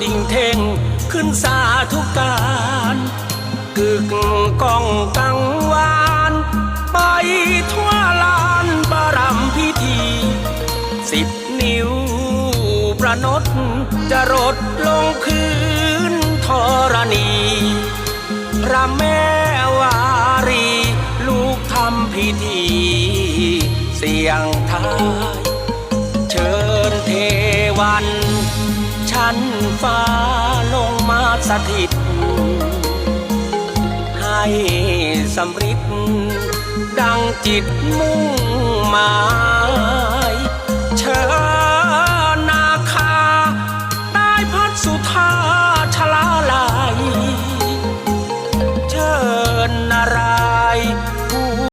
ดิ่งเท่งขึ้นสาธุการกึกก้องกังวาน ไปทั่วลานบารมพิธี สิบนิ้วประนดจะรดลงพื้นธรณีพระแม่วารี ลูกทำพิธี เสียงทาย เชิญเทวันันฟ้าลงมาสถิต ให้สำริดดังจิตมุ่งหมายเชิญนาคา ได้พัดสุธาชลาลายเชิญนารา